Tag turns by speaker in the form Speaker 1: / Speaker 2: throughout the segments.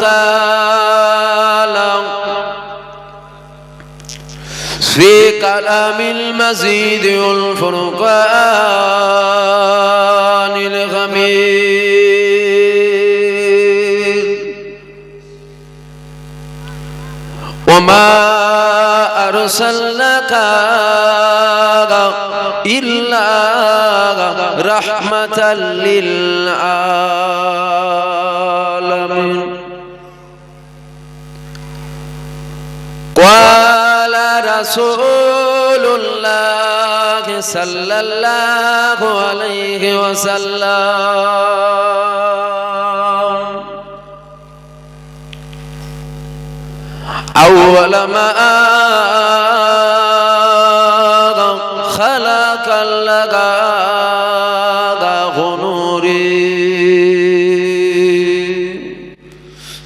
Speaker 1: تعالى في كلام المزيد والفرقان الغميد وما أرسلناك إلا رحمة للعالمين. قال رسول الله صلى الله عليه وسلم أول ما خلق اللقاء نوري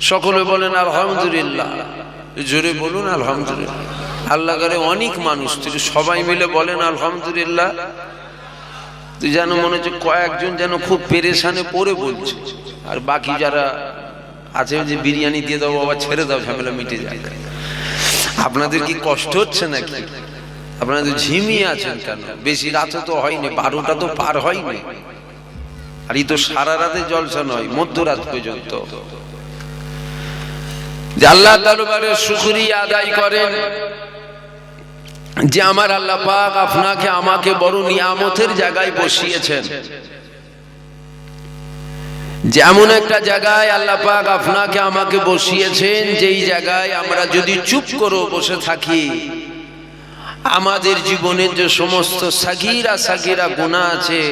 Speaker 1: সকলে বলেন আলহামদুলিল্লাহ জোরে বলুন, আলহামদুলিল্লাহ। আল্লাহ করে অনেক মানুষ, তুই সবাই মিলে বলেন, আলহামদুলিল্লাহ। তুই যেন মনে হচ্ছে কয়েকজন যেন খুব পেরেশানে পড়ে বলছে। আর বাকি যারা আছে যে বিরিয়ানি দিয়ে দাও, বাবা ছেড়ে দাও, ঝামেলা মিটে যায়। আপনাদের কি কষ্ট হচ্ছে নাকি? আপনারা তো ঝিমিয়ে আছেন কেন? বেশি রাতে তো হয়নি, বারোটা তো পার হয়নি। আর এই তো সারা রাতে জলসা নয়, মধ্যরাত পর্যন্ত। যে আল্লাহ দরবারে শুকরিয়া আদায় করেন যে আমার আল্লাহ পাক আপনাকে, আমাকে বড় নিয়ামতের জায়গায় বসিয়েছেন। যেমন একটা জায়গায় আল্লাহ পাক আপনাকে, আমাকে বসিয়েছেন, যেই জায়গায় আমরা যদি চুপ করে বসে থাকি, আমাদের জীবনের যে সমস্ত সাগিরা সাগিরা গুণা আছে,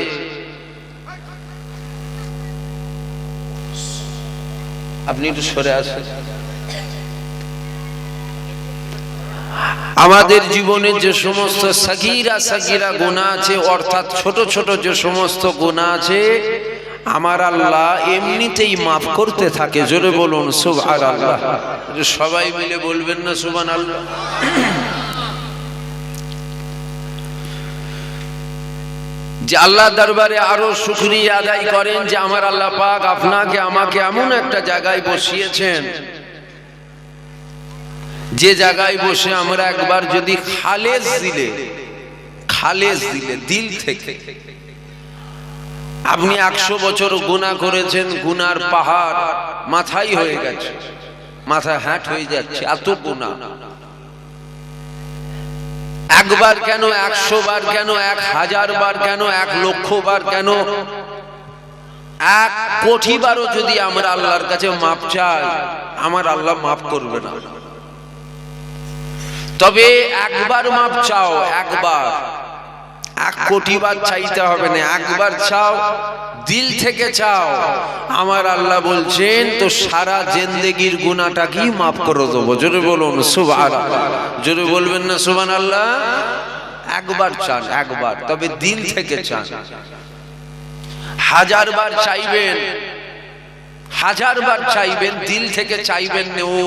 Speaker 1: আপনি একটু সরে আসেন। আমাদের জীবনের যে সমস্ত সাগিরা সাগিরা গুণা আছে অর্থাৎ ছোট ছোট যে সমস্ত গোনা আছে আমার আল্লাহ এমনিতেই মাফ করতে থাকে জোরে বলুন সুবহান আল্লাহ সবাই মিলে বলবেন না সুবহান আল্লাহ যে আল্লাহ দরবারে আরও শুকরিয়া আদায় করেন যে আমার আল্লাহ পাক আপনাকে আমাকে এমন একটা জায়গায় বসিয়েছেন। যে জায়গায় বসে আমরা একবার যদি খালেজ দিলে খালেজ দিলে, দিল থেকে। আপনি একশো বছর গুণা করেছেন, গুনার পাহাড় মাথাই হয়ে গেছে। মাথা হ্যাট হয়ে যাচ্ছে, এত গুণা। একবার কেন, একশো বার কেন, এক হাজার বার কেন, এক লক্ষ বার কেন? এক কোটি বারও যদি আমরা আল্লাহর কাছে মাপ চাই, আমার আল্লাহ মাফ করবে না। তবে একবার মাপ চাও, একবার। এক কোটি বার চাইতে হবে না, একবার চাও, দিল থেকে চাও। আমার আল্লাহ বলছেন, তো সারা জেন্দেগির গুণাটা কি মাফ করে দেবো? জোরে বলুন সুবান জোরে বলবেন না সুবান আল্লাহ একবার চান, একবার। তবে দিল থেকে চান। হাজার বার চাইবেন, হাজার বার চাইবেন, দিল থেকে চাইবেন না, ও।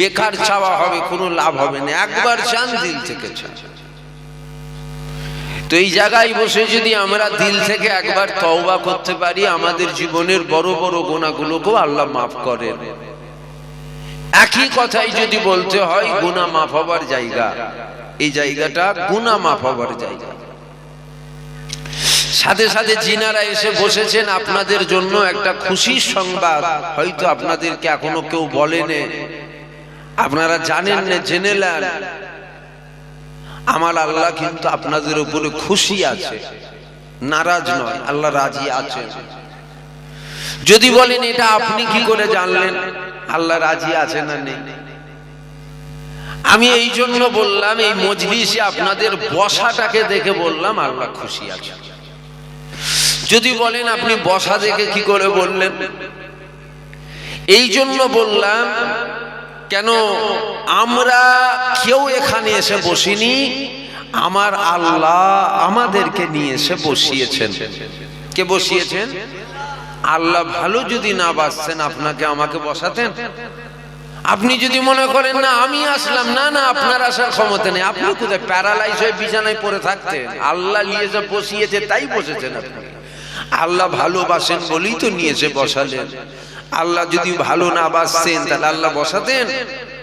Speaker 1: বেকার চাওয়া হবে কোনো লাভ হবে না। একবার চান দিল থেকে চান তো এই জায়গায় বসে যদি আমরা দিল থেকে একবার তওবা করতে পারি আমাদের জীবনের বড় বড় গোনাগুলোকেও আল্লাহ মাফ করেন। একই কথাই যদি বলতে হয় গুণা মাফ হবার জায়গা। এই জায়গাটা গুণা মাফ হবার জায়গা। সাথে সাথে জিনারা এসে বসেছেন আপনাদের জন্য একটা খুশির সংবাদ। হয়তো আপনাদেরকে এখনও কেউ বলেনে। আপনারা জানেন না, জেনে নেন। আমার আল্লাহ কিন্তু আপনাদের উপরে খুশি আছে। নারাজ নয়, আল্লাহ রাজি আছেন। যদি বলেন এটা আপনি কি করে জানলেন? আল্লাহ রাজি আছে না নেই। আমি এই জন্য বললাম, এই মজলিসে আপনাদের বসাটাকে দেখে বললাম, আল্লাহ খুশি আছে। যদি বলেন আপনি বসা দেখে কি করে বললেন? এই জন্য বললাম কেন? আমরা কেউ এখানে এসে বসিনি। আমার আল্লাহ আমাদেরকে নিয়ে এসে বসিয়েছেন। কে বসিয়েছেন? আল্লাহ ভালো যদি না বাসছেন, আপনাকে আমাকে বসাতেন? আপনি যদি মনে করেন, না, আমি আসলাম, না না, আপনার আসার ক্ষমতা নেই। আপনি কোথায় প্যারালাইজ হয়ে বিছানায় পড়ে থাকতেন? আল্লাহ নিয়ে যে বসিয়েছে, তাই বসেছেন আপনি। আল্লাহ ভালোবাসেন বলেই তো নিয়েছে বসালেন। আল্লাহ যদি ভালো না বাসছেন, তাহলে আল্লাহ বসাতেন?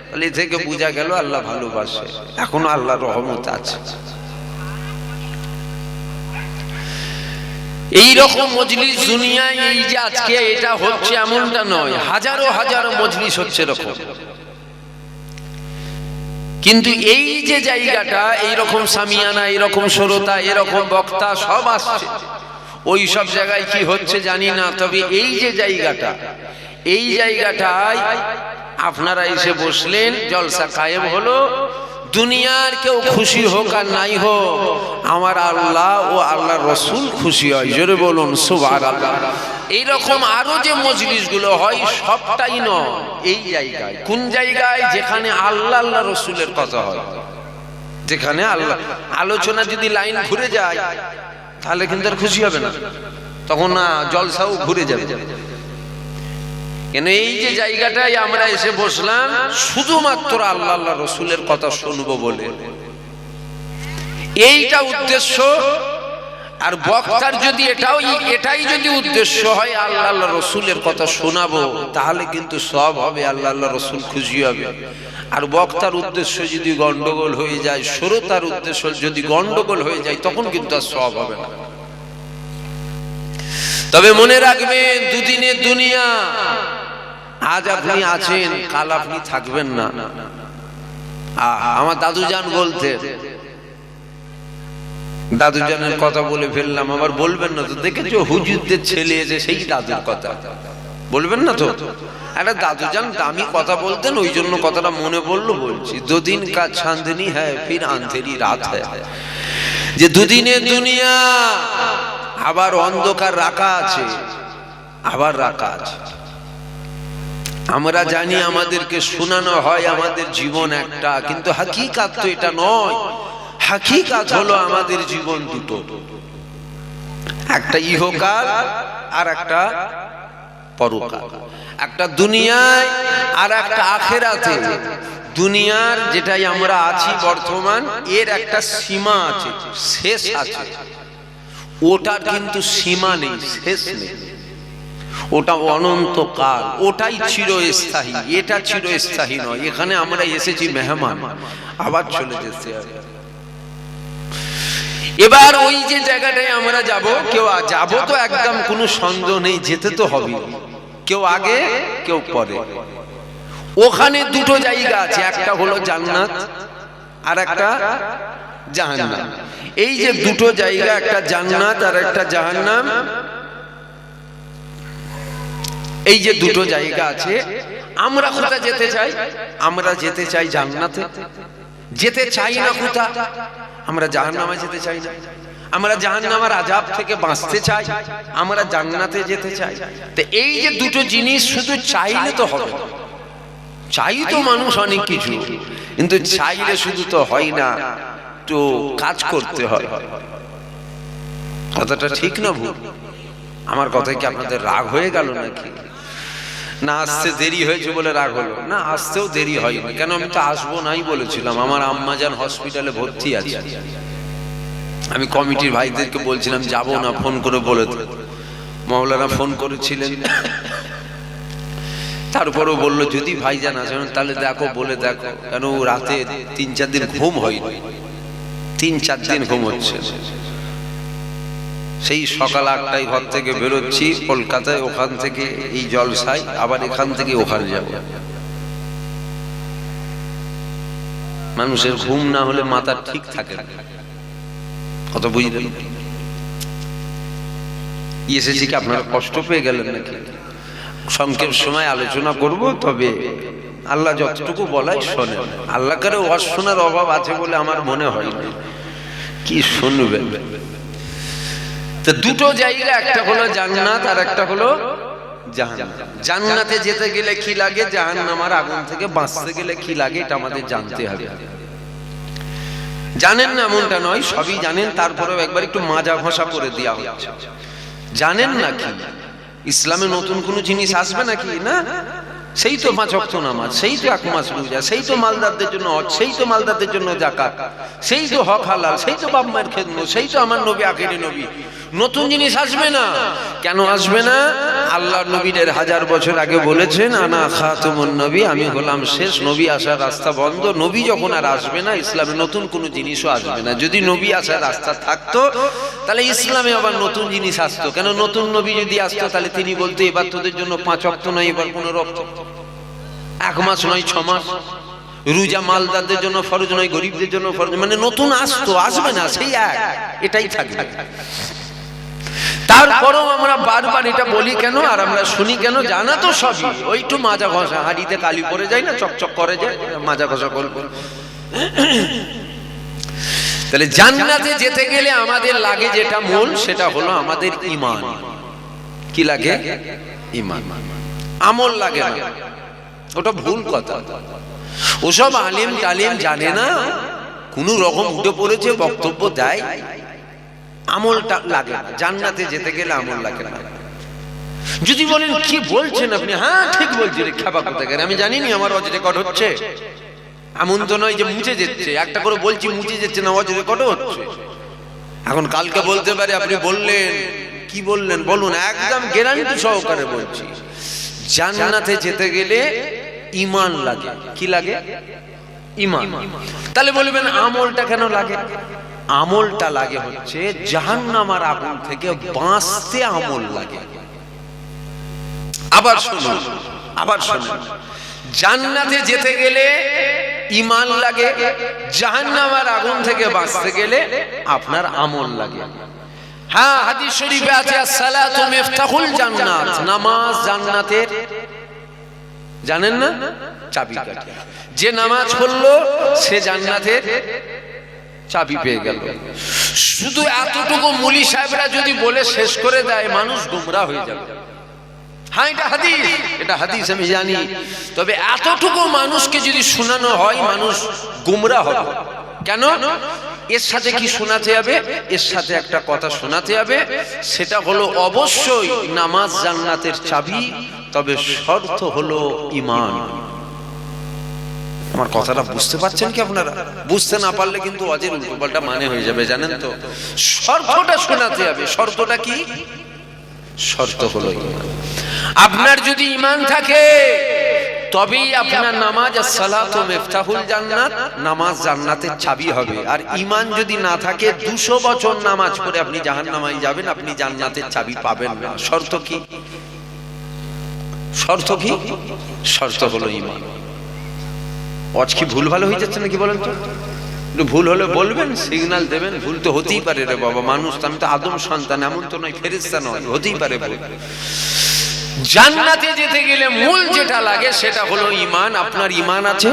Speaker 1: তাহলে থেকে বোঝা গেল আল্লাহ ভালোবাসে। এখনও আল্লাহর রহমত আছে। এই রকম মজলিস দুনিয়ায়, এই যে আজকে এটা হচ্ছে এমনটা নয়, হাজারো হাজারো মজলিস হচ্ছে এরকম। কিন্তু এই যে জায়গাটা এই রকম সামিয়ানা এরকম শ্রোতা এরকম বক্তা সব আসছে। ওই সব জায়গায় কি হচ্ছে জানি না, তবে এই যে জায়গাটা, এই জায়গাটায় আপনারা এসে বসলেন, জলসা কায়েম হলো, দুনিয়ার কেউ খুশি হোক আর নাই হোক, আমার আল্লাহ ও আল্লাহ রসুল খুশি হয়, জোরে বলুন সুবার এইরকম আরও যে মজলিসগুলো হয়, সবটাই নয়, এই জায়গায়। কোন জায়গায়? যেখানে আল্লাহ আল্লাহ রসুলের কথা হয়। যেখানে আল্লাহ আলোচনা যদি লাইন ঘুরে যায় তাহলে কিন্তু আর খুশি হবে না। তখন না জলসাও ঘুরে যাবে। এই যে জায়গাটায় আমরা এসে বসলাম, শুধুমাত্র আল্লাহ আল্লাহ রসুলের কথা শুনব বলে। এইটা উদ্দেশ্য, আর বক্তার যদি এটাও এটাই যদি উদ্দেশ্য হয় আল্লাহ আল্লাহ রসুলের কথা শোনাবো, তাহলে কিন্তু সব হবে, আল্লাহ আল্লাহ রসুল খুশি হবে। আর বক্তার উদ্দেশ্য যদি গন্ডগোল হয়ে যায়, শ্রোতার উদ্দেশ্য যদি গন্ডগোল হয়ে যায়, তখন কিন্তু আর সব হবে না। তবে মনে রাখবেন দুদিনের দুনিয়া, আজ আপনি আছেন, কাল আপনি থাকবেন না। আমার দাদু যান বলতে দাদু জানের কথা বলে ফেললাম, আবার বলবেন না তো, দেখেছ হুজুরদের ছেলে এসে সেই দাদুর কথা। বলবেন না তো? একটা দাদু যান দামি কথা বলতেন, ওই জন্য কথাটা মনে পড়ল বলছি। দুদিন কাজ চাঁদনি হ্যাঁ ফির আন্ধেরি রাত যে দুদিনের দুনিয়া, আবার অন্ধকার রাখা আছে, আবার রাখা আছে। আমরা জানি আমাদেরকে শোনানো হয়, আমাদের জীবন একটা, কিন্তু হাকিকাত তো এটা নয়। হাকিকাত হলো আমাদের জীবন দুটো। একটা ইহকাল আর একটা পরকাল একটা দুনিয়ায় আর একটা আখেরাতে। দুনিয়ার যেটাই আমরা আছি বর্তমান, এর একটা সীমা আছে, শেষ আছে। ওটার কিন্তু সীমা নেই, শেষ নেই। ওটা অনন্তকাল, ওটাই চিরস্থায়ী, এটা চিরস্থায়ী নয়। এখানে আমরা এসেছি মেহমান, আবার চলে যেতে হবে। এবার ওই যে জায়গাটায় আমরা যাব, কেউ যাব তো একদম কোনো সন্দেহ নেই, যেতে তো হবে কেউ আগে, কেউ পরে। ওখানে দুটো জায়গা আছে, একটা হলো জান্নাত আর একটা জাহান্নাম। এই যে দুটো জায়গা, একটা জান্নাত আর একটা জাহান্নাম, এই যে দুটো জায়গা আছে, আমরা কোথা যেতে চাই? আমরা যেতে চাই জান্নাতে। যেতে চাই না কোথা আমরা জাহান্নামে যেতে চাই না। আমরা জাহান্নামের আজাব থেকে বাঁচতে চাই। আমরা জান্নাতে যেতে চাই। তো এই যে দুটো জিনিস শুধু চাইলে তো হবে। চাই তো মানুষ অনেক কিছু, কিন্তু চাইলে শুধু তো হয় না তো কাজ করতে হয়। কথাটা ঠিক না ভুল? আমার কথায় কি আপনাদের রাগ হয়ে গেল নাকি? না আসতে দেরি হয়েছে বলে রাগ হলো। না, আসতেও দেরি হয়নি। কেন আমি তো আসব নাই বলেছিলাম। আমার আম্মাজান হসপিটালে ভর্তি আছে। আমি কমিটির ভাইদেরকে বলছিলাম, যাব না, ফোন করে বলে। মৌলানা ফোন করেছিলেন। তারপরও বলল, যদি ভাইজান আসেন তাহলে দেখো, বলে দেখো। কেন রাতে তিন, চার দিন ঘুম হয়নি। তিন, চার দিন ঘুম হচ্ছে। সেই সকাল আটটায় ঘর থেকে বেরোচ্ছি, কলকাতায় ওখান থেকে এই জলসায়, আবার এখান থেকে ওখানে যাব। মানুষের ঘুম না হলে মাথা ঠিক থাকে কত বুঝলেন এসেছি কি আপনারা কষ্ট পেয়ে গেলেন নাকি? সংক্ষেপ সময় আলোচনা করব, তবে আল্লাহ যতটুকু বলাই শোনেন। আল্লাহ কারে ওয়াজ শোনার অভাব আছে বলে আমার মনে হয় কি শুনবেন? তো দুটো জায়গা, একটা হলো জান্নাত আর একটা হলো জান্নাতে যেতে গেলে কি লাগে? জাহান্নামার আগুন থেকে বাঁচতে গেলে কি লাগে? এটা আমাদের জানতে হবে। জানেন না এমনটা নয়, সবই জানেন, তারপরেও একবার একটু মাজা ঘষা করে দেওয়া হচ্ছে। জানেন না কি? ইসলামে নতুন কোনো জিনিস আসবে নাকি? না? সেই তো মাছ অক্ত নামাজ, সেই তো এক মাস রোজা, সেই তো মালদারদের জন্য হজ, সেই তো মালদারদের জন্য জাকাত সেই তো হক হালাল, সেই তো বাপ মায়ের সেই তো আমার নবী আখেরি নবী। নতুন জিনিস আসবে না। কেন আসবে না? আল্লাহ নবীদের হাজার বছর আগে বলেছেন, আনা খাতুমুন নবী আমি হলাম শেষ নবী আসার রাস্তা বন্ধ, নবী যখন আর আসবে না, ইসলামে নতুন কোনো জিনিসও আসবে না। যদি নবী আসার রাস্তা থাকতো, তাহলে ইসলামে আবার নতুন জিনিস আসতো। কেন নতুন নবী যদি আসতো, তাহলে তিনি বলতো, এবার তোদের জন্য পাঁচ অক্ত নয়, এবার কোনো রক্ত এক মাস নয়, ছ মাস। রুজা মালদারদের জন্য ফরজ নয়, গরিবদের জন্য ফরজ মানে নতুন আসতো, আসবে না, সেই এক। এটাই থাকবে। তারপরেও আমরা বারবার এটা বলি কেন আর আমরা শুনি কেন? জানা তো সবই। ওইটু মাজা ঘষা। হাঁড়িতে কালি পড়ে যায় না, চকচক করে যায়, মাজা ঘষা করব। তাহলে জান্নাতে যেতে গেলে আমাদের লাগে যেটা মূল, সেটা হলো আমাদের ইমান কি লাগে? ইমান আমল লাগে ওটা ভুল কথা। ওসব আলিম টালিম জানে না, কোন রকম উঠে পড়েছে, বক্তব্য দেয়। আমলটা লাগে জান্নাতে যেতে গেলে আমল লাগে না। যদি বলেন, কি বলছেন আপনি? হ্যাঁ ঠিক বলছি রে খাবা গেলে? আমি জানি নি আমার অজ রেকর্ড হচ্ছে। এমন তো নয় যে মুছে যাচ্ছে। একটা করে বলছি, মুছে যাচ্ছে না অজ রেকর্ড হচ্ছে। এখন কালকে বলতে পারে, আপনি বললেন। কি বললেন? বলুন, একদম গ্যারান্টি সহকারে বলছি। জান্নাতে যেতে গেলে ইমান লাগে। কি লাগে? ইমান তাহলে বলবেন, আমলটা কেন লাগে? আমলটা লাগে হচ্ছে জাহান্নামার আগুন থেকে বাঁচতে আমল লাগে। আবার শুনুন আবার শুনুন। জান্নাতে যেতে গেলে ইমান লাগে জাহান্নামার আগুন থেকে বাঁচতে গেলে আপনার আমল লাগে। হ্যাঁ হাদিস শরীফে আছে সালাতু মিফতাহুল জান্নাত, নামাজ জান্নাতের জানেন না? চাবিকাঠি যে নামাজ পড়ল, সে জান্নাতের চাবি পেয়ে গেল। শুধু এতটুকু মুলি সাহেবরা যদি বলে শেষ করে দেয় মানুষ গুমরা হয়ে যাবে। হ্যাঁ এটা হাদিস। এটা হাদিস আমি জানি। তবে এতটুকু মানুষকে যদি শোনানো হয় মানুষ গুমরা হবে। কেন? এর সাথে কি শোনাতে হবে? এর সাথে একটা কথা শোনাতে হবে। সেটা হলো অবশ্যই নামাজ জান্নাতের চাবি তবে শর্ত হলো ইমান আমার কথাটা বুঝতে পারছেন কি আপনারা? বুঝতে না পারলে কিন্তু অজের উল্টোপাল্টা মানে হয়ে যাবে, জানেন তো। শর্তটা শোনাতে হবে। শর্তটা কি? শর্ত হলো ইমান আপনার যদি ইমান থাকে, তবেই আপনার নামাজ আর সালাত ও মেফতাহুল জান্নাত, নামাজ জান্নাতের চাবি হবে। আর ইমান যদি না থাকে, দুশো বছর নামাজ পড়ে আপনি জাহান্নামায় যাবেন, আপনি জান্নাতের চাবি পাবেন না। শর্ত কি? শর্ত কি? শর্ত হলো ইমান অজ কি ভুল ভালো হয়ে যাচ্ছে নাকি বলেন তো? ভুল হলে বলবেন সিগনাল দেবেন, ভুল তো হতেই পারে রে বাবা। মানুষ তো আমি তো আদম সন্তান, এমন তো নয় ফেরিস্তা নয়, হতেই পারে ভুল। জান্নাতে যেতে গেলে মূল যেটা লাগে সেটা হলো ইমান আপনার ইমান আছে।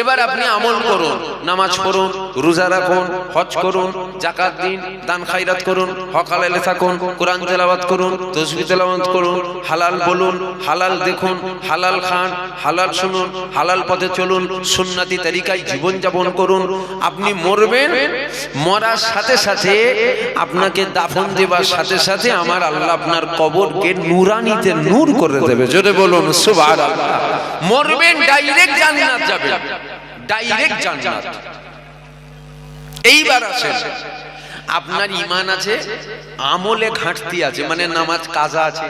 Speaker 1: এবার আপনি আমল করুন, নামাজ পড়ুন, রোজা রাখুন, হজ করুন জাকাত দিন, দান খাইরাত করুন হকালে থাকুন, কোরআন তেলাওয়াত করুন, তসবি তেলাওয়াত করুন, হালাল বলুন, হালাল দেখুন, হালাল খান, হালাল শুনুন, হালাল পথে চলুন, সুন্নাতি তরিকায় জীবন যাপন করুন। আপনি মরবেন, মরার সাথে সাথে আপনাকে দাফন দেবার সাথে সাথে আমার আল্লাহ আপনার কবরকে নুরানিতে নূর করে দেবে। জোরে বলুন, সুবহানাল্লাহ। মরবেন ডাইরেক্ট জান্নাত যাবে। ডাইরেক্ট জান্নাত। এইবার আসেন। আপনার ইমান আছে, আমলে ঘাটতি আছে মানে নামাজ কাজা আছে,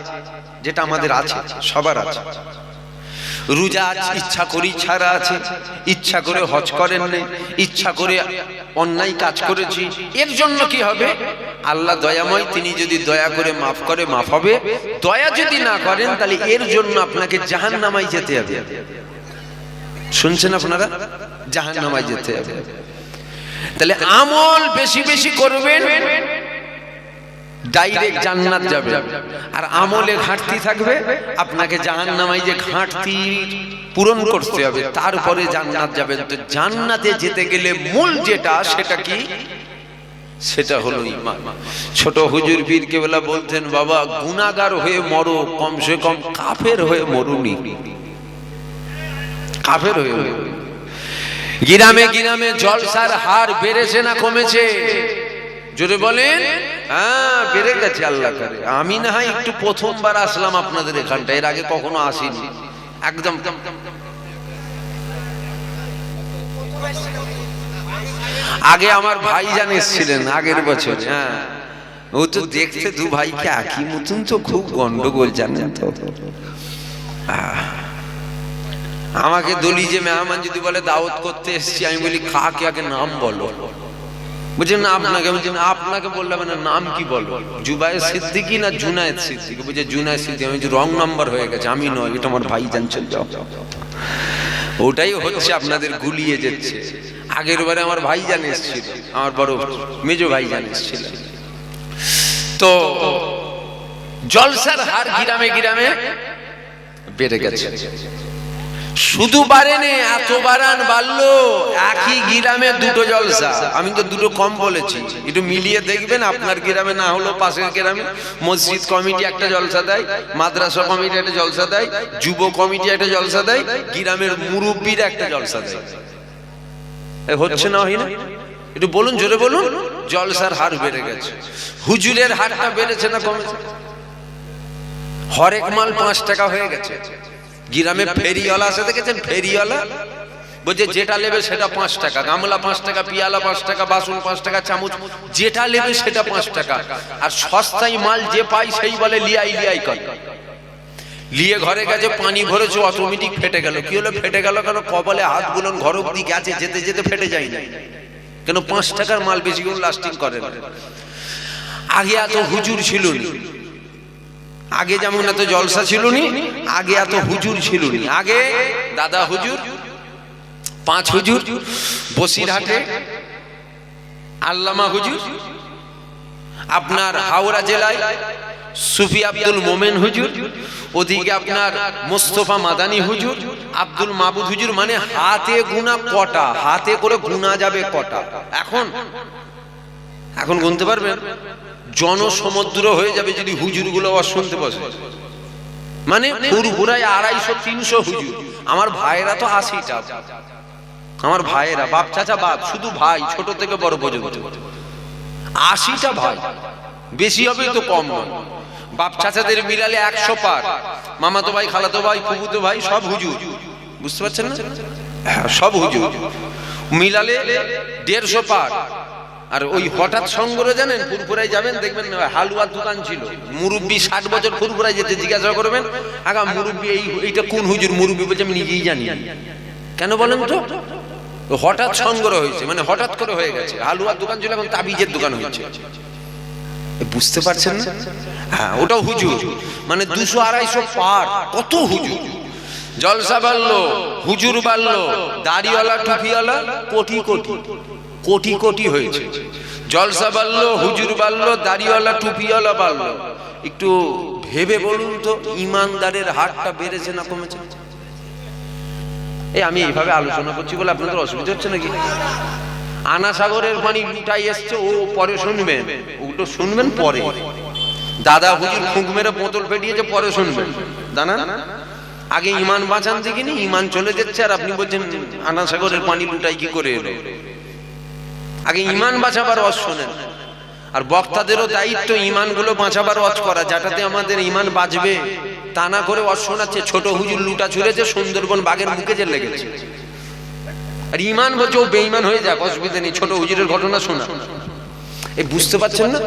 Speaker 1: যেটা আমাদের আছে, সবার আছে। রোজা ইচ্ছা করি ছাড়া আছে, ইচ্ছা করে হজ করেন ইচ্ছা করে অন্যায় কাজ করেছি, এর জন্য কি হবে? আল্লাহ দয়াময়, তিনি যদি দয়া করে মাফ করে, মাফ হবে। দয়া যদি না করেন, তাহলে এর জন্য আপনাকে জাহান নামাই যেতে হবে। শুনছেন আপনারা? জাহান নামাই যেতে হবে। তাহলে আমল বেশি বেশি করবেন ডাইরেক্ট জান্নাত যাবে। আর আমলে ঘাটতি থাকবে, আপনাকে জাহান নামাই যে ঘাটতি পূরণ করতে হবে তারপরে জান্নাত যাবেন তো জান্নাতে যেতে গেলে মূল যেটা, সেটা কি? সেটা হলো ইমান। ছোট হুজুর পীর কেবলা বলতেন বাবা গুনাগার হয়ে মরো কমসে কম কাফের হয়ে মরুনি। কাফের হয়ে। গিরামে গিরামে জলসার হার বেড়েছে না কমেছে? জোরে বলেন হ্যাঁ বেড়ে গেছে আল্লাহ করে। আমি না হয় একটু প্রথমবার আসলাম আপনাদের এখানটা এর আগে কখনো আসিনি। একদম আগে আমার ভাইজান এসেছিলেন আগের বছর হ্যাঁ। ও তো দেখতে দু ভাইকে একই মতন তো খুব গন্ডগোল জানেন তো। আমাকে দলি যে মেহমান যদি বলে দাওয়াত করতে এসেছি আমি বলি কাকে আগে নাম বলো? বলছে না আপনাকে বলছি না আপনাকে বললাম না নাম কি বলো? জুবায়ের সিদ্দিকি না জুনায়েদ সিদ্দিকি? বলছে জুনায়েদ সিদ্দিকি আমি রং নাম্বার হয়ে গেছে আমি নয় এটা আমার ভাই জানছেন ওটাই হচ্ছে আপনাদের গুলিয়ে যাচ্ছে। আগের বারে আমার ভাই জান এসেছিল, আমার বড় মেজো ভাই জান এসেছিল। তো জলসার হার গ্রামে গ্রামে বেড়ে গেছে। শুধু বাড়েনি, এত বাড়ান বাড়লো। একই গ্রামে দুটো জলসা। আমি তো দুটো কম বলেছি। একটু মিলিয়ে দেখবেন, আপনার গ্রামে না হলো পাশের গ্রামে মসজিদ কমিটি একটা জলসা দেয়, মাদ্রাসা কমিটি একটা জলসা দেয়, যুব কমিটি একটা জলসা দেয়, গ্রামের মুরব্বীর একটা জলসা দেয়। হচ্ছে না হয় না একটু বলুন, জোরে বলুন। জলসার হার বেড়ে গেছে। হুজুরের হারটা বেড়েছে না কমেছে? হরেক মাল পাঁচ টাকা হয়ে গেছে। গ্রামে ফেরিওয়ালা আছে দেখেছেন? ফেরিওয়ালা? বলছে যেটা নেবে সেটা পাঁচ টাকা গামলা পাঁচ টাকা পিয়ালা পাঁচ টাকা বাসন পাঁচ টাকা চামচ যেটা নেবে সেটা পাঁচ টাকা। আর সস্তায় মাল যে পাই সেই বলে লিয়াই লিয়াই করে। লিয়ে ঘরে গেছে পানি ভরেছে অটোমেটিক ফেটে গেল। কি হলো ফেটে গেল কেন? কবলে হাত বুলন ঘর অব্দি গেছে যেতে যেতে ফেটে যায় না। কেন পাঁচ টাকার মাল বেশিক্ষণ লাস্টিং করে আগে এত হুজুর ছিল না আগে যেমন এত জলসা ছিল নি আগে এত হুজুর ছিল নি আগে দাদা হুজুর, পাঁচ হুজুর, বসিরহাটে আল্লামা হুজুর, আপনার হাওড়া জেলায় সুফি আব্দুল মোমেন হুজুর, ওদিকে আপনার মোস্তফা মাদানি হুজুর, আব্দুল মাবুদ হুজুর মানে হাতে গুনা কটা, হাতে করে গুনা যাবে কটা। এখন এখন গুনতে পারবেন? জনসমুদ্র হয়ে যাবে যদি হুজুরগুলো আবার শুনতে বসে। মানে ফুরফুরায় আড়াইশো তিনশো হুজুর। আমার ভাইয়েরা তো আশিটা। আমার ভাইয়েরা বাপ চাচা বাপ শুধু ভাই ছোট থেকে বড় পর্যন্ত। আশিটা ভাই। বেশি হবে তো কম নয়। বাপ চাচাদের মিলালে একশো পার। মামাতো ভাই খালাতো ভাই ফুফুতো ভাই সব হুজুর। বুঝতে পারছেন না? হ্যাঁ, সব হুজুর। মিলালে দেড়শো পার। আর ওই হঠাৎ সংগ্রহ জানেন, ফুরফুরায় যাবেন, দেখবেন হালুয়ার দোকান ছিল। মুরব্বী ষাট বছর ফুরফুরায় যেতে জিজ্ঞাসা করবেন আগা মুরব্বী এই এইটা কোন হুজুর মুরব্বী বলছে আমি নিজেই জানি। কেন বলেন তো? হঠাৎ সংগ্রহ হয়েছে মানে হঠাৎ করে হয়ে গেছে। হালুয়ার দোকান ছিল, এখন তাবিজের দোকান হয়েছে। বুঝতে পারছেন না? হ্যাঁ ওটাও হুজুর। মানে দুশো আড়াইশো পার, কত হুজুর? জলসা বাড়লো, হুজুর বাড়লো, দাড়িওয়ালা, টুপিওয়ালা, কোটি কোটি। কোটি কোটি হয়েছে। জলসা বাড়লো, হুজুর বাড়লো, দাড়িওয়ালা, টুপিওয়ালা বাড়লো। একটু ভেবে বলুন তো, ইমানদারের হারটা বেড়েছে না কমেছে? এই আমি এইভাবে আলোচনা করছি বলে আপনাদের অসুবিধা হচ্ছে নাকি? আনা সাগরের পানি লুটাই এসছে, ও পরে শুনবেন। ওগুলো শুনবেন পরে। দাদা হুজুর ফুঁক মেরে বোতল ফেটিয়েছে, পরে শুনবেন। জানা আগে ইমান বাঁচান দেখিনি, ইমান চলে যাচ্ছে, আর আপনি বলছেন আনা সাগরের পানি লুটাই কি করে এলো? আগে ইমান বাঁচাবার অজ শোনেন। আর বক্তাদেরও দায়িত্ব ইমানগুলো বাঁচাবার অজ করা, যেটাতে আমাদের ইমান বাঁচবে। তা না করে অজ শোনাচ্ছে, ছোট হুজুর লুটা ছুড়েছে সুন্দরবন বাঘের মুখে যে লেগেছে আর ইমান বলছে, ও বেঈমান হয়ে যাক, অসুবিধা নেই, ছোট হুজুরের ঘটনা শোনা। এই বুঝতে পারছেন না?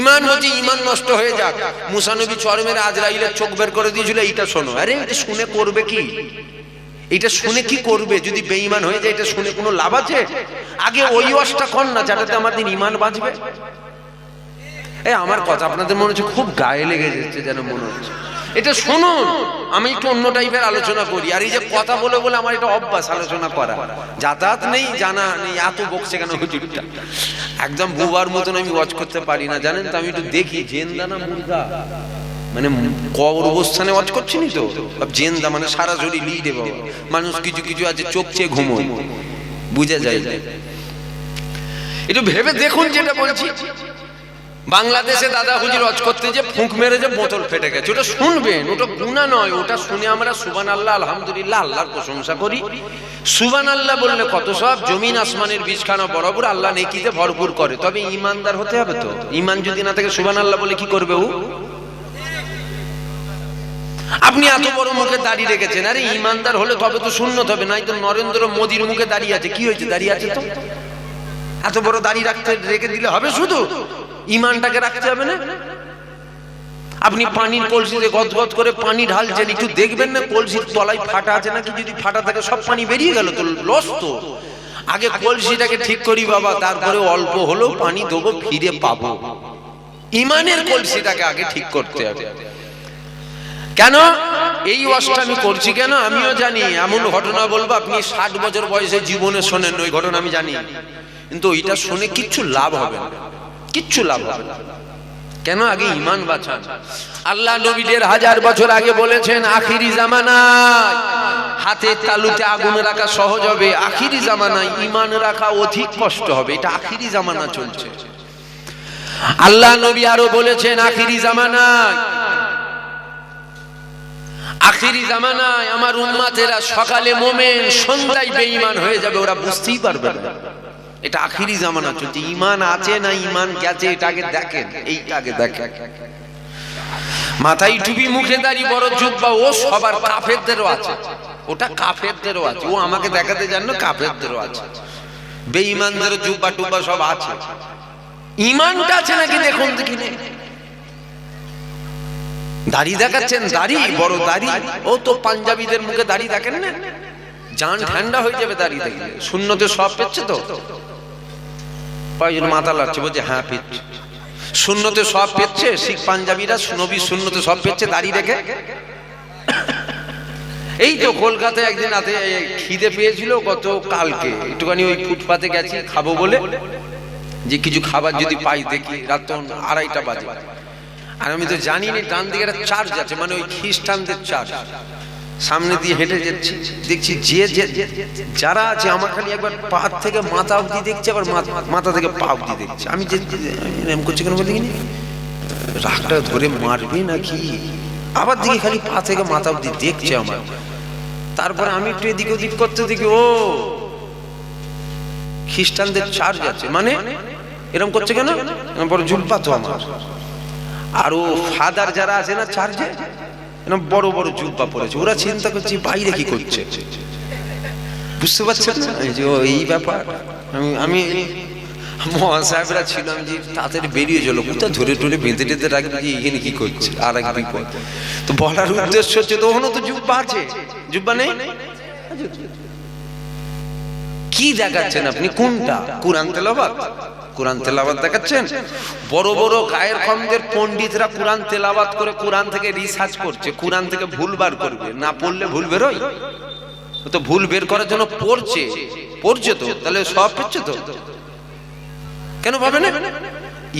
Speaker 1: ইমান বলছে, ইমান নষ্ট হয়ে যাক। মুসানবী চরমের আজরাইলের চোখ বের করে দিয়েছিল, এইটা শোনো। আরে, এটা শুনে করবে কি? এটা শুনে কি করবে যদি বেঈমান হয়ে যায়? এটা শুনে কোনো লাভ আছে? আগে ওই ওয়াজটা কর না যাতে আমাদের ইমান বাঁচবে। এ, আমার কথা আপনাদের মনে হচ্ছে খুব গায়ে লেগে যাচ্ছে যেন মনে হচ্ছে। এটা শুনুন, আমি একটু অন্য টাইপের আলোচনা করি। আর এই যে কথা বলে বলে আমার এটা অভ্যাস আলোচনা করা। যাতায়াত নেই, জানা নেই, এত বকছে কেন হুজুরটা? একদম বুবার মতন আমি ওয়াচ করতে পারি না, জানেন তো? আমি একটু দেখি, জেন্দা না মুর্গা মানে কবর অবস্থানে ওয়াচ করছি নি তো জেন্দা মানে সারা শরীর লিডে বাবা মানুষ কিছু কিছু আছে, চোখ চেয়ে ঘুমোয়। বুঝে যায়। একটু ভেবে দেখুন যেটা বলছি। বাংলাদেশে দাদা হুজুর অজ করতে যে ফুঁক মেরে যে বোতল ফেটে গেছে, ওটা শুনবেন, ওটা গুণা নয়, ওটা শুনে আমরা সুবান আল্লাহ আলহামদুলিল্লাহ, আল্লাহর প্রশংসা করি। সুবান আল্লাহ বললে কত সব, জমিন আসমানের বীজখানা বরাবর আল্লাহ নেকিতে ভরপুর করে। তবে ইমানদার হতে হবে তো? ইমান যদি না থাকে সুবান আল্লাহ বলে কি করবে ও? আপনি এত বড় মুখে দাঁড়িয়ে রেখেছেন। আরে, ইমানদার হলে তবে তো শূন্য হবে নাই তো নরেন্দ্র মোদীর মুখে দাঁড়িয়ে আছে। কি হয়েছে? দাঁড়িয়ে আছে তো? এত বড় দাড়ি রাখতে রেখে দিলে হবে শুধু? ইমানটাকে রাখতে হবে না? আপনি পানির কলসিতে গদগদ করে পানি ঢালছেন, একটু দেখবেন না কলসির তলায় ফাটা আছে নাকি? যদি ফাটা থাকে, সব পানি বেরিয়ে গেল তো, লস তো। আগে কলসিটাকে ঠিক করি বাবা, তারপরে অল্প হলেও পানি দেবো, ফিরে পাবো। ইমানের কলসিটাকে আগে ঠিক করতে হবে। কেন? এই ওয়াজটা আমি করছি কেন? আমিও জানি, এমন ঘটনা বলব, আপনি ষাট বছর বয়সে জীবনে শোনেন, ওই ঘটনা আমি জানি। কিন্তু ওইটা শুনে কিচ্ছু লাভ হবে না। কিচ্ছু লাভ হবে না। কেন আগে ইমান বাঁচান? আল্লাহ নবী দেড় হাজার বছর আগে বলেছেন, আখিরি জামানায় হাতের তালুতে আগুন রাখা সহজ হবে, আখিরি জামানায় ইমান রাখা অধিক কষ্ট হবে। এটা আখিরি জামানা চলছে। আল্লাহ নবী আরও বলেছেন, আখিরি জামানায় আখিরি জামানায় আমার উম্মাতেরা সকালে মোমেন, সন্ধ্যায় বেঈমান হয়ে যাবে, ওরা বুঝতেই পারবে এটা আখিরি জামানা চলছে ইমান আছে না ইমান গেছে, এটা আগে দেখেন, এইটা আগে দেখেন। মাথায় টুপি, মুখে দাঁড়ি, বড় জুব্বা, ও সবার কাফেরদেরও আছে। ওটা কাফেরদেরও আছে। ও আমাকে দেখাতে যান না, কাফেরদেরও আছে। বেঈমানদেরও জুব্বা টুব্বা সব আছে। ইমানটা আছে নাকি দেখুন দেখি। নে। দাড়ি দেখাচ্ছেন দাড়ি? বড় দাড়ি? ও তো পাঞ্জাবিদের মুখে দাড়ি দেখেন না? জান ঠান্ডা হয়ে যাবে দাড়ি দেখলে। শূন্যতে সব পেচ্ছে তো? কয়েকজন মাথা লাগছে বলছে হ্যাঁ পেচ্ছে শূন্যতে সব পেচ্ছে শিখ পাঞ্জাবিরা নবী শূন্যতে সব পেচ্ছে দাড়ি রেখে এই তো কলকাতায় একদিন রাতে খিদে পেয়েছিল গত কালকে। একটুখানি ওই ফুটপাতে গেছি খাব বলে। যে কিছু খাবার যদি পাই দেখি রাত তখন আড়াইটা বাজে। আর আমি তো জানি না, ডান দিকে একটা চার্চ আছে মানে ওই খ্রিস্টানদের চার্চ সামনে দিয়ে হেঁটে যাচ্ছি, দেখছি যে যে যারা আছে, আমার খালি একবার পা থেকে মাথা অবধি দেখছে, আবার মাথা- থেকে পা অবধি দেখছে। আমি যে এরম করছি কেন বলি রাগটা ধরে মারবে নাকি? আবার দেখি খালি পা থেকে মাথা অবধি দেখছে আমার। তারপরে আমি একটু এদিক ওদিক করতে দেখি, ও! খ্রিস্টানদের চার্চ আছে। মানে? এরকম করছে কেন? বড় জুলপা তো আমার। আর ও ফাদার যারা আছে না এরকম বড় বড় জুব্বা পড়েছে ওরা চিন্তা করছে বাইরে কি করছে? বুঝতে পারছেন যে এই ব্যাপার। আমি মহাসাহেবরা ছিল, আমি যে তাড়াতাড়ি বেরিয়ে চলো কোথায় ধরে টরে বেঁধে টেঁধে রাখবে যে এখানে কি করছে? আর এক বিপদ তো বলার উদ্দেশ্য হচ্ছে তো ওখানে তো জুব্বা আছে। জুব্বা নেই? কি দেখাচ্ছেন আপনি? কোনটা? কোরআন তেলাবাদ কোরআন তেলাবাদ দেখাচ্ছেন? বড় বড় গায়ের কমদের পণ্ডিতরা কোরআন তেলাবাদ করে কোরআন থেকে রিসার্চ করছে, কোরআন থেকে ভুল বার করবে। না পড়লে ভুল বেরোয়? তো ভুল বের করার জন্য পড়ছে। পড়ছে তো, তাহলে সব পেচ্ছে তো? কেন পাবে না?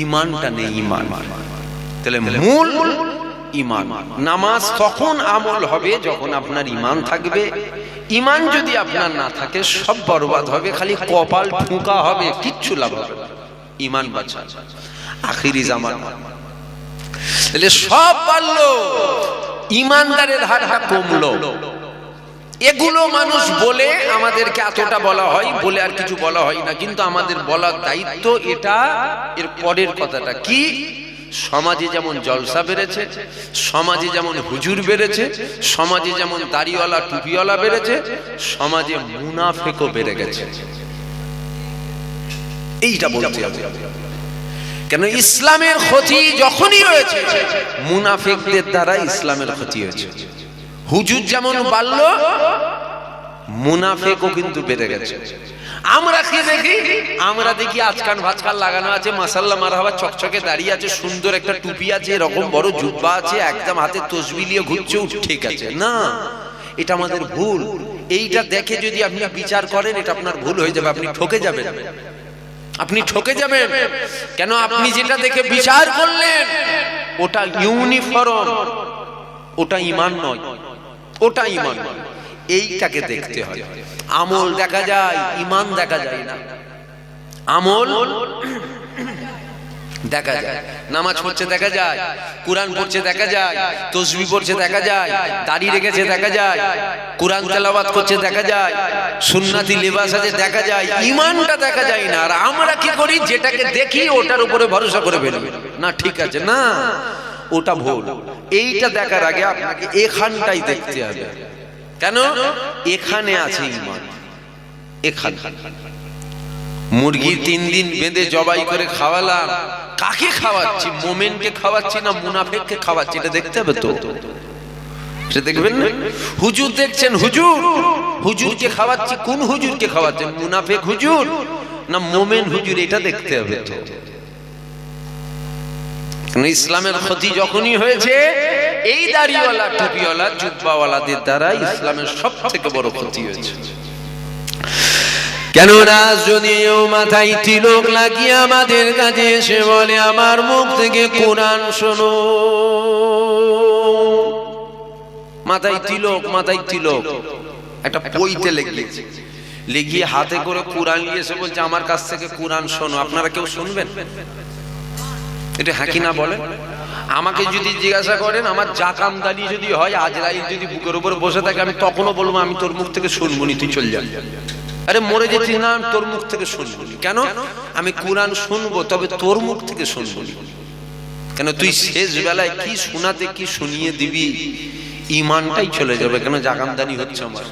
Speaker 1: ইমানটা নেই ইমান। তাহলে মূল ইমান। নামাজ তখন আমল হবে যখন আপনার ইমান থাকবে। ইমান যদি আপনার না থাকে, সব বরবাদ হবে, খালি কপাল ঠুকা হবে, কিচ্ছু লাভ হবে না। ইমান বাঁচা আখিরি জামান। তাহলে সব পারল। ইমানদারের হার হারটা কমলো। এগুলো মানুষ বলে আমাদেরকে এতটা বলা হয় বলে আর কিছু বলা হয় না। কিন্তু আমাদের বলার দায়িত্ব এটা এর পরের কথাটা কি? সমাজে যেমন জলসা বেড়েছে সমাজে যেমন হুজুর বেড়েছে সমাজে যেমন দাড়িওয়ালা টুপিওয়ালা বেড়েছে সমাজে মুনাফেকও বেড়ে গেছে। এইটা হবে। কেন ইসলামের ক্ষতি যখনই হয়েছে মুনাফেকদের দ্বারা ইসলামের ক্ষতি হয়েছে। হুজুর যেমন বাড়লো মুনাফেকও কিন্তু বেড়ে গেছে। আমরা কি দেখি? আমরা দেখি আজকান ভাজকান লাগানো আছে মাসাল্লা মারহাবা চকচকে দাঁড়িয়ে আছে সুন্দর একটা টুপি আছে এরকম বড় জুব্বা আছে একদম হাতে তসবি নিয়ে ঘুরছে ঠিক আছে। না এটা আমাদের ভুল। এইটা দেখে যদি আপনি বিচার করেন এটা আপনার ভুল হয়ে যাবে আপনি ঠকে যাবেন। আপনি ঠকে যাবেন। কেন আপনি যেটা দেখে বিচার করলেন ওটা ইউনিফর্ম। ওটা ইমান নয় ওটা ইমান নয়। এইটাকে দেখতে হয়। আমল দেখা যায় ইমান দেখা যায় না। আমল দেখা যায়। নামাজ পড়ছে দেখা যায়, কোরআন পড়ছে দেখা যায়, তসবি পড়ছে দেখা যায়, দাড়ি রেখেছে দেখা যায়, কোরআন তেলাওয়াত করছে দেখা যায়, সুন্নাতি লেবাস আছে দেখা যায় ইমানটা দেখা যায় না। আর আমরা কি করি? যেটাকে দেখি, ওটার উপরে ভরসা করে বেরোবে না, ঠিক আছে, না, ওটা ভুল। এইটা দেখার আগে আপনাকে এখানটাই দেখতে হবে। কেন? এখানে আছে ইমান এখানে। মুরগি তিন দিন বেঁধে জবাই করে খাওয়ালাম কাকে খাওয়াচ্ছি? মোমেনকে খাওয়াচ্ছি না মুনাফেককে খাওয়াচ্ছি? এটা দেখতে হবে তো। এটা দেখবেন না? হুজুর দেখছেন, হুজুর! হুজুরকে খাওয়াচ্ছি, কোন হুজুরকে খাওয়াচ্ছেন মুনাফেক হুজুর? না, মোমেন হুজুর, এটা দেখতে হবে তো। ইসলামের ক্ষতি যখনই হয়েছে, এই দাড়িওয়ালা, টুপিওয়ালা, জুব্বাওয়ালাদের দ্বারা ইসলামের সব থেকে বড় ক্ষতি হয়েছে। কেননা যদিও মাথায় তিলক লাগিয়ে আমাদের কাছে এসে বলে আমার মুখ থেকে কোরআন শোনো। মাথায় তিলক মাথায় তিলক। একটা বইতে লেগিয়েছে লেগিয়ে হাতে করে কোরআন এসে বলছে আমার কাছ থেকে কোরআন শোনো। আপনারা কেউ শুনবেন? এটা হ্যাঁ না বলেন? আমাকে যদি জিজ্ঞাসা করেন আমার জাকামদানি যদি হয় আজ আজরাইল যদি বুকের উপর বসে থাকে আমি তখনও বলব আমি তোর মুখ থেকে শুনব নি তুই চল যা। আরে মরে যেতে না তোর মুখ থেকে শুনব। কেন আমি কোরআন শুনব, তবে তোর মুখ থেকে শুনব। কেন তুই শেষ বেলায় কি শোনাতে, কি শুনিয়ে দিবি ইমানটাই চলে যাবে, কেন জাগামদানি হচ্ছে আমার